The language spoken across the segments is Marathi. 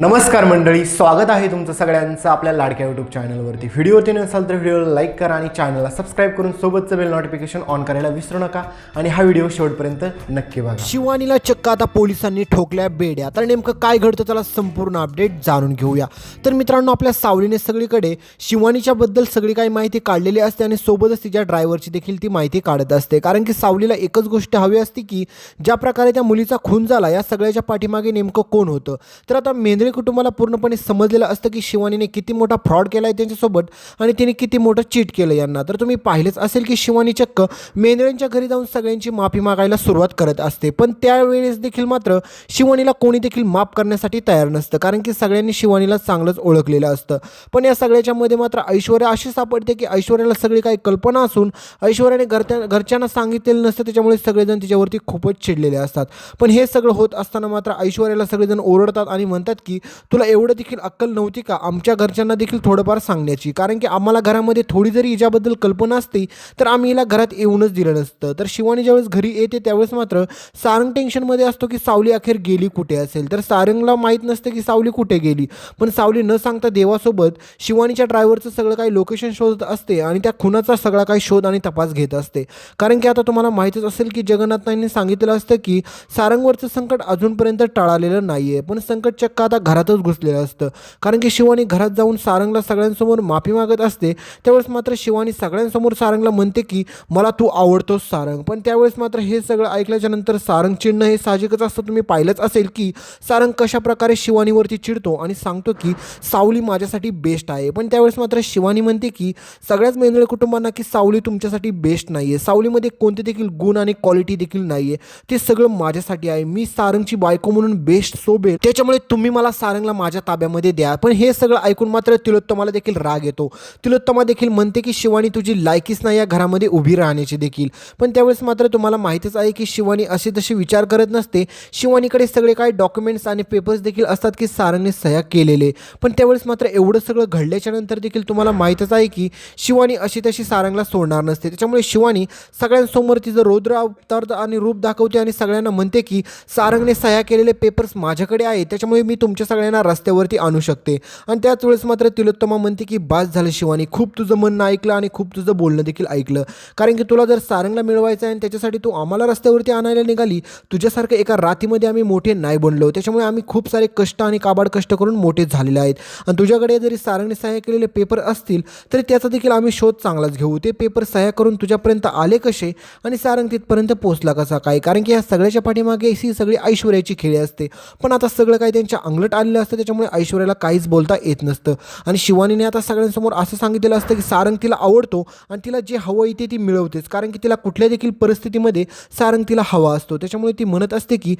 नमस्कार मंडळी स्वागत आहे तुमचं सगळ्यांचं आपल्या लाडक्या यूट्यूब चॅनलवरती व्हिडिओ ते नसाल तर व्हिडिओला लाईक करा आणि चॅनलला सबस्क्राईब करून सोबतचं बेल नोटिफिकेशन ऑन करायला विसरू नका आणि हा व्हिडिओ शेवटपर्यंत नक्की बघा. शिवानीला चक्क आता पोलिसांनी ठोकल्या बेड्या. तर नेमकं काय घडतं त्याला संपूर्ण अपडेट जाणून घेऊया. तर मित्रांनो आपल्या सावलीने सगळीकडे शिवानीच्या बद्दल सगळी काही माहिती काढलेली असते आणि सोबतच तिच्या ड्रायव्हरची देखील ती माहिती काढत असते. कारण की सावलीला एकच गोष्ट हवी असते की ज्या प्रकारे त्या मुलीचा खून झाला या सगळ्याच्या पाठीमागे नेमकं कोण होतं? तर आता मेंद्रे कुटुंबाला पूर्णपणे समजलेलं असतं की शिवानीने किती मोठा फ्रॉड केला आहे त्यांच्यासोबत आणि तिने किती मोठं चीट केलं यांना. तर तुम्ही पाहिलेच असेल की शिवानी चक्क मेंदळ्यांच्या घरी जाऊन सगळ्यांची माफी मागायला सुरुवात करत असते. पण त्यावेळेस देखील मात्र शिवानीला कोणी देखील माफ करण्यासाठी तयार नसतं कारण की सगळ्यांनी शिवानीला चांगलंच ओळखलेलं असतं. पण या सगळ्याच्यामध्ये मात्र ऐश्वर्या अशी सापडते की ऐश्वर्याला सगळी काही कल्पना असून ऐश्वर्याने घरच्या घरच्यांना सांगितलेलं नसतं त्याच्यामुळे सगळेजण तिच्यावरती खूपच चिडलेले असतात. पण हे सगळं होत असताना मात्र ऐश्वर्याला सगळेजण ओरडतात आणि म्हणतात की तुला एवढं देखील अक्कल नव्हती का आमच्या घरच्यांना देखील थोडंफार सांगण्याची? कारण की आम्हाला घरामध्ये थोडी जरी हिच्याबद्दल कल्पना असती तर आम्ही हिला घरात येऊनच दिलं नसतं. तर शिवानी ज्यावेळेस घरी येते त्यावेळेस मात्र सारंग टेन्शनमध्ये असतो की सावली अखेर गेली कुठे असेल? तर सारंगला माहीत नसतं की सावली कुठे गेली. पण सावली न सांगता देवासोबत शिवानीच्या ड्रायव्हरचं सगळं काही लोकेशन शोधत असते आणि त्या खुनाचा सगळा काही शोध आणि तपास घेत असते. कारण की आता तुम्हाला माहीतच असेल की जगन्नाथांनी सांगितलं असतं की सारंगवरचं संकट अजूनपर्यंत टाळालेलं नाही आहे पण संकट चक्क आता घरातच घुसलेलं असतं. कारण की शिवानी घरात जाऊन सारंगला सगळ्यांसमोर माफी मागत असते त्यावेळेस मात्र शिवानी सगळ्यांसमोर सारंगला म्हणते की मला तू आवडतोस सारंग. पण त्यावेळेस मात्र हे सगळं ऐकल्याच्या नंतर सारंग चिडणं हे साहजिकच असतं. तुम्ही पाहिलंच असेल की सारंग कशा प्रकारे शिवानीवरती चिडतो आणि सांगतो की सावली माझ्यासाठी बेस्ट आहे. पण त्यावेळेस मात्र शिवानी म्हणते की सगळ्याच मेंदळे कुटुंबांना की सावली तुमच्यासाठी बेस्ट नाही आहे सावलीमध्ये कोणते देखील गुण आणि क्वालिटी देखील नाही आहे ते सगळं माझ्यासाठी आहे. मी सारंगची बायको म्हणून बेस्ट सोबेल त्याच्यामुळे तुम्ही मला सारंगला माझ्या ताब्यामध्ये द्या. पण हे सगळं ऐकून मात्र तिलोत्तमाला देखील राग येतो. तिलोत्तमा देखील म्हणते की शिवानी तुझी लायकीच नाही या घरामध्ये उभी राहण्याची देखील. पण त्यावेळेस मात्र तुम्हाला माहितीच आहे की शिवानी असे तसे विचार करत नसते. शिवानीकडे सगळे काही डॉक्युमेंट्स आणि पेपर्स देखील असतात की सारंगने सह्या केलेले. पण त्यावेळेस मात्र एवढं सगळं घडल्याच्या नंतर देखील तुम्हाला माहीतच आहे की शिवानी अशी तशी सारंगला सोडणार नसते. त्याच्यामुळे शिवानी सगळ्यांसमोर तिचं रौद्र अवतार आणि रूप दाखवते आणि सगळ्यांना म्हणते की सारंगने सह्या केलेले पेपर्स माझ्याकडे आहे त्याच्यामुळे मी तुमच्या सगळ्यांना रस्त्यावरती आणू शकते. आणि त्याच वेळेस मात्र तिलोत्तमा म्हणते की बास झालं शिवानी खूप तुझं म्हणणं ऐकलं आणि खूप तुझं बोलणं देखील ऐकलं. कारण की तुला जर सारंगला मिळवायचं आहे आणि त्याच्यासाठी तू आम्हाला रस्त्यावरती आणायला निघाली तुझ्यासारखं एका रातीमध्ये आम्ही मोठे नाही बनलो. त्याच्यामुळे आम्ही खूप सारे कष्ट आणि काबाड कष्ट करून मोठे झालेले आहेत. आणि तुझ्याकडे जरी सारंगने सहाय्य केलेले पेपर असतील तरी त्याचा देखील आम्ही शोध चांगलाच घेऊ. ते पेपर सह्या करून तुझ्यापर्यंत आले कसे? आणि सारंग तिथपर्यंत पोहोचला कसा काय? कारण की ह्या सगळ्याच्या पाठीमागे ही सगळी ऐश्वर्याची खेळी असते. पण आता सगळं काही त्यांच्या अंगलट आलेलं असतं त्याच्यामुळे ऐश्वर्याला काहीच बोलता येत नसतं. आणि शिवानीने आता सगळ्यांसमोर असं सांगितलेलं असतं की सारंग तिला आवडतो आणि तिला जे हवं आहे ते ती मिळवतेच. कारण की तिला कुठल्या देखील परिस्थितीमध्ये सारंग तिला हवा असतो. त्याच्यामुळे ती म्हणत असते की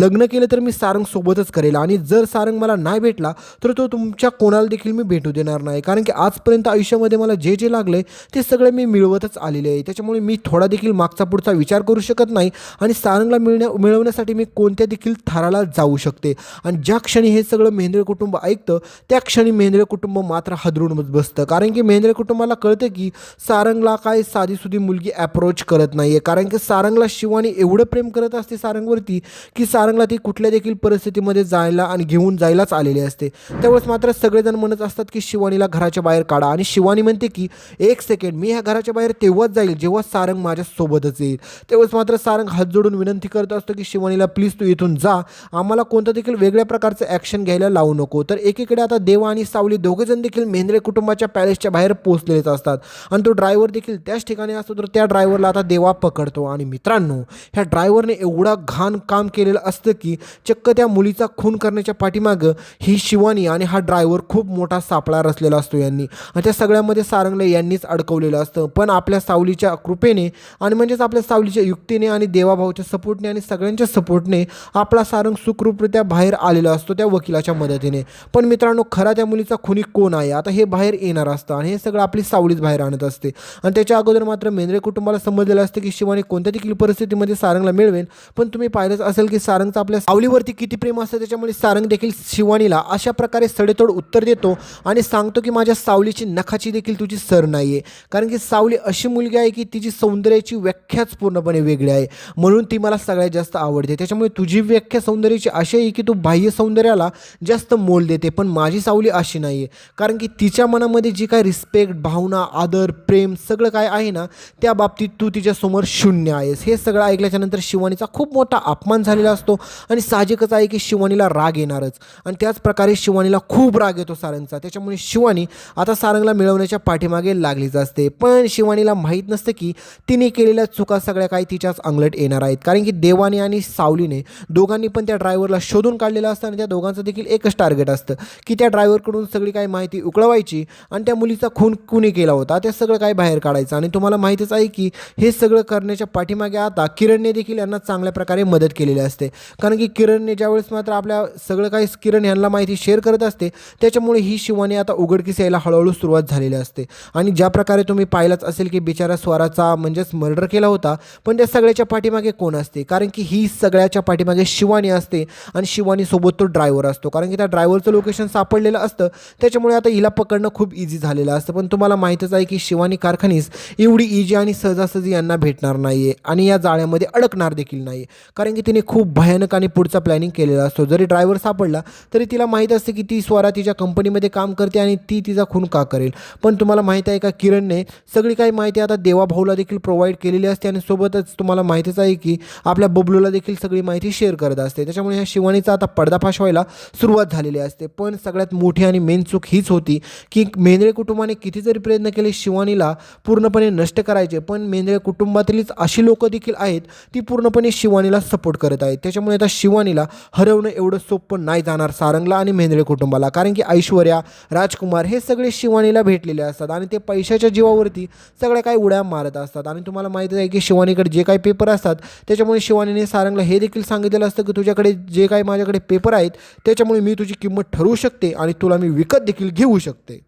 लग्न केलं तर मी सारंग सोबतच करेल आणि जर सारंग मला नाही भेटला तर तो तुमच्या कोणाला देखील मी भेटू देणार नाही. कारण की आजपर्यंत आयुष्यामध्ये मला जे जे लागलं आहे ते सगळं मी मिळवतच आलेले आहे. त्याच्यामुळे मी थोडा देखील मागचा पुढचा विचार करू शकत नाही आणि सारंगला मिळण्या मिळवण्यासाठी मी कोणत्या देखील थराला जाऊ शकते. आणि ज्या क्षणी हे सगळं मेंद्रे कुटुंब ऐकतं त्या क्षणी मेंद्रे कुटुंब मात्र हदरून बसतं. कारण की मेंद्रे कुटुंबाला कळतं की सारंगला काय साधीसुधी मुलगी अप्रोच करत नाही आहे कारण की सारंगला शिवानी एवढं प्रेम करत असते सारंगवरती की सारंगला ती कुठल्या देखील परिस्थितीमध्ये जायला आणि घेऊन जायलाच आलेली असते. त्यावेळेस मात्र सगळेजण म्हणत असतात की शिवानीला घराच्या बाहेर काढा आणि शिवानी म्हणते की एक सेकंड मी ह्या घराच्या बाहेर तेव्हाच जाईल जेव्हा सारंग माझ्यासोबतच येईल. तेव्हाच मात्र सारंग हात जोडून विनंती करत असतो की शिवानीला प्लीज तू इथून जा. आम्हाला कोणतं देखील वेगळ्या प्रकारचं ॲक्शन घ्यायला लावू नको. तर एकीकडे आता देवा आणि सावली दोघेजण देखील मेंद्रे कुटुंबाच्या पॅलेसच्या बाहेर पोचलेलेच असतात. आणि तो ड्रायव्हर देखील त्याच ठिकाणी असतो तर त्या ड्रायव्हरला आता देवा पकडतो. आणि मित्रांनो ह्या ड्रायव्हरने एवढा घाण काम केलेलं असतं की चक्क त्या मुलीचा खून करण्याच्या पाठीमागं ही शिवानी आणि हा ड्रायव्हर खूप मोठा सापळा रचलेला असतो यांनी. आणि त्या सगळ्यामध्ये सारंगले यांनीच अडकवलेलं असतं. पण आपल्या सावलीच्या कृपेने आणि म्हणजेच आपल्या सावलीच्या युक्तीने आणि देवाभाऊच्या सपोर्टने आणि सगळ्यांच्या सपोर्टने आपला सारंग सुखरूपरित्या बाहेर आलेला असतो. त्या वकिलाच्या मदतीने. पण मित्रांनो खरा त्या मुलीचा खुनी कोण आहे? आता हे बाहेर येणार असतं आणि हे सगळं आपली सावलीच बाहेर आणत असते. आणि त्याच्या अगोदर मात्र मेंद्रे कुटुंबाला समजलेलं असतं की शिवानी कोणत्या देखील परिस्थितीमध्ये सारंगला मिळवेल. पण तुम्ही पाहिलंच असेल की सारंगचं आपल्या सावलीवरती किती प्रेम असतं त्याच्यामुळे सारंग देखील शिवानीला अशा प्रकारे सडेतोड उत्तर देतो आणि सांगतो की माझ्या सावलीची नखाची देखील तुझी सर नाही आहे कारण की सावली अशी मुलगी आहे की तिची सौंदर्याची व्याख्याच पूर्णपणे वेगळी आहे. म्हणून ती मला सगळ्यात जास्त आवडते. त्याच्यामुळे तुझी व्याख्या सौंदर्याची अशी आहे की तू बाह्य सौंदर्याला पैशाला जास्त मोल देते पण माझी सावली अशी नाही आहे कारण की तिच्या मनामध्ये जी काय रिस्पेक्ट भावना आदर प्रेम सगळं काय आहे ना त्या बाबतीत तू तिच्यासमोर शून्य आहेस. हे सगळं ऐकल्याच्यानंतर शिवानीचा खूप मोठा अपमान झालेला असतो आणि साहजिकच आहे की शिवानीला राग येणारच. आणि त्याच प्रकारे शिवानीला खूप राग येतो सारंगचा. त्याच्यामुळे शिवानी आता सारंगला मिळवण्याच्या पाठीमागे लागलीच असते. पण शिवानीला माहीत नसतं की तिने केलेल्या चुका सगळ्या काही तिच्याच अंगलट येणार आहेत. कारण की देवाने आणि सावलीने दोघांनी पण त्या ड्रायव्हरला शोधून काढलेलं असतं आणि त्या दोघांचं देखील एकच टार्गेट असतं की त्या ड्रायव्हरकडून सगळी काही माहिती उकळवायची आणि त्या मुलीचा खून कुणी केला होता ते सगळं काय बाहेर काढायचं. आणि तुम्हाला माहितीच आहे की हे सगळं करण्याच्या पाठीमागे आता किरणने देखील यांना चांगल्या प्रकारे मदत केलेली असते. कारण की किरणने ज्यावेळेस मात्र आपल्या सगळं काही किरण यांना माहिती शेअर करत असते त्याच्यामुळे ही शिवानी आता उघडकीस यायला हळूहळू सुरुवात झालेली असते. आणि ज्या प्रकारे तुम्ही पाहिलंच असेल की बिचारा स्वराचा म्हणजेच मर्डर केला होता पण त्या सगळ्याच्या पाठीमागे कोण असते? कारण की ही सगळ्याच्या पाठीमागे शिवानी असते आणि शिवानीसोबत तो ड्रायव्हर असतो. कारण की त्या ड्रायव्हरचं लोकेशन सापडलेलं असतं. त्याच्यामुळे आता हिला पकडणं खूप इझी झालेलं असतं. पण तुम्हाला माहीतच आहे की शिवानी कारखानीस एवढी इजी आणि सहजासहजी यांना भेटणार नाही आहे आणि या जाळ्यामध्ये अडकणार देखील नाही कारण की तिने खूप भयानक आणि पुढचा प्लॅनिंग केलेला असतो. जरी ड्रायव्हर सापडला तरी तिला माहीत असते की ती स्वरा तिच्या कंपनीमध्ये काम करते आणि ती तिचा खून का करेल. पण तुम्हाला माहीत आहे का किरणने सगळी काही माहिती आता देवाभाऊला देखील प्रोव्हाइड केलेली असते आणि सोबतच तुम्हाला माहितीच आहे की आपल्या बबलूला देखील सगळी माहिती शेअर करत असते. त्याच्यामुळे ह्या शिवानीचा आता पडदाफाश व्हायला सुरुवात झालेली असते. पण सगळ्यात मोठी आणि मेन चूक हीच होती की मेंद्रे कुटुंबाने किती जरी प्रयत्न केले शिवानीला पूर्णपणे नष्ट करायचे. पण मेंद्रे कुटुंबातीलच अशी लोकं देखील आहेत ती पूर्णपणे शिवानीला सपोर्ट करत आहेत. त्याच्यामुळे आता शिवानीला हरवणं एवढं सोपं नाही जाणार सारंगला आणि मेंद्रे कुटुंबाला. कारण की ऐश्वर्या राजकुमार हे सगळे शिवानीला भेटलेले असतात आणि ते पैशाच्या जीवावरती सगळ्या काही उड्या मारत असतात. आणि तुम्हाला माहिती आहे की शिवानीकडे जे काही पेपर असतात त्याच्यामुळे शिवानीने सारंगला हे देखील सांगितलेलं असतं की तुझ्याकडे जे काही माझ्याकडे पेपर आहेत त्याच्यामुळे मी तुझी किंमत ठरवू शकते आणि तुला मी विकत देखील घेऊ शकते.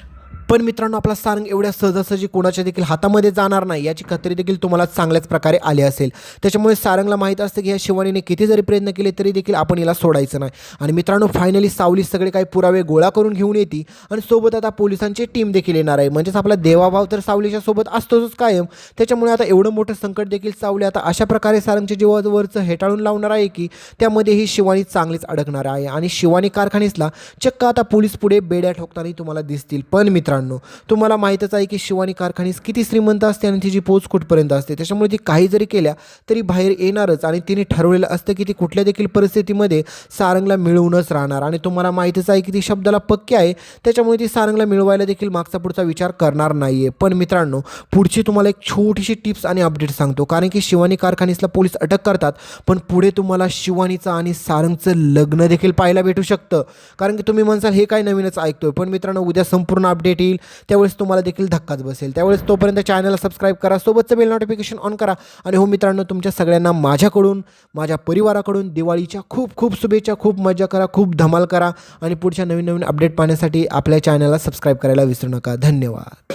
पण मित्रांनो आपला सारंग एवढ्या सहजासहजी कोणाच्या देखील हातामध्ये जाणार नाही याची खात्री देखील तुम्हाला चांगल्याच प्रकारे आली असेल. त्याच्यामुळे सारंगला माहीत असतं की ह्या शिवानीने किती जरी प्रयत्न केले तरी देखील आपण याला सोडायचं नाही. आणि मित्रांनो फायनली सावली सगळे काही पुरावे गोळा करून घेऊन येते आणि सोबत आता पोलिसांची टीम देखील येणार आहे. म्हणजेच आपला देवाभाव तर सावलीच्या सोबत असतोच कायम. त्याच्यामुळे आता एवढं मोठं संकट देखील सावली आता अशा प्रकारे सारंगच्या जीवावरचं हेटाळून लावणार आहे की त्यामध्ये ही शिवानी चांगलीच अडकणार आहे. आणि शिवानी कारखानीसला चक्क आता पोलीस पुढे बेड्या ठोकताना तुम्हाला दिसतील. पण मित्रांनो तुम्हाला माहीतच आहे की शिवानी कारखानीस किती श्रीमंत असते आणि तिची पोच कुठपर्यंत असते. त्याच्यामुळे ती काही जरी केल्या तरी बाहेर येणारच आणि तिने ठरवलेलं असतं की ती कुठल्या देखील परिस्थितीमध्ये सारंगला मिळवूनच राहणार. आणि तुम्हाला माहीतच आहे की ती शब्दाला पक्की आहे त्याच्यामुळे ती सारंगला मिळवायला देखील मागचा पुढचा विचार करणार नाही आहे पण मित्रांनो पुढची तुम्हाला एक छोटीशी टिप्स आणि अपडेट सांगतो. कारण की शिवानी कारखानीसला पोलीस अटक करतात पण पुढे तुम्हाला शिवानीचं आणि सारंगचं लग्न देखील पाहायला भेटू शकतं. कारण की तुम्ही म्हणसाल हे काय नवीनच ऐकतोय. पण मित्रांनो उद्या संपूर्ण अपडेट येईल त्यावेळेस तुम्हाला देखील धक्काच बसेल. त्यावेळेस तोपर्यंत चॅनलला सबस्क्राईब करा सोबतचं बेल नोटिफिकेशन ऑन करा. आणि हो मित्रांनो तुमच्या सगळ्यांना माझ्याकडून माझ्या परिवाराकडून दिवाळीच्या खूप खूप शुभेच्छा खूप मजा करा खूप धमाल करा. आणि पुढच्या नवीन नवीन अपडेट पाहण्यासाठी आपल्या चॅनलला सबस्क्राईब करायला विसरू नका. धन्यवाद.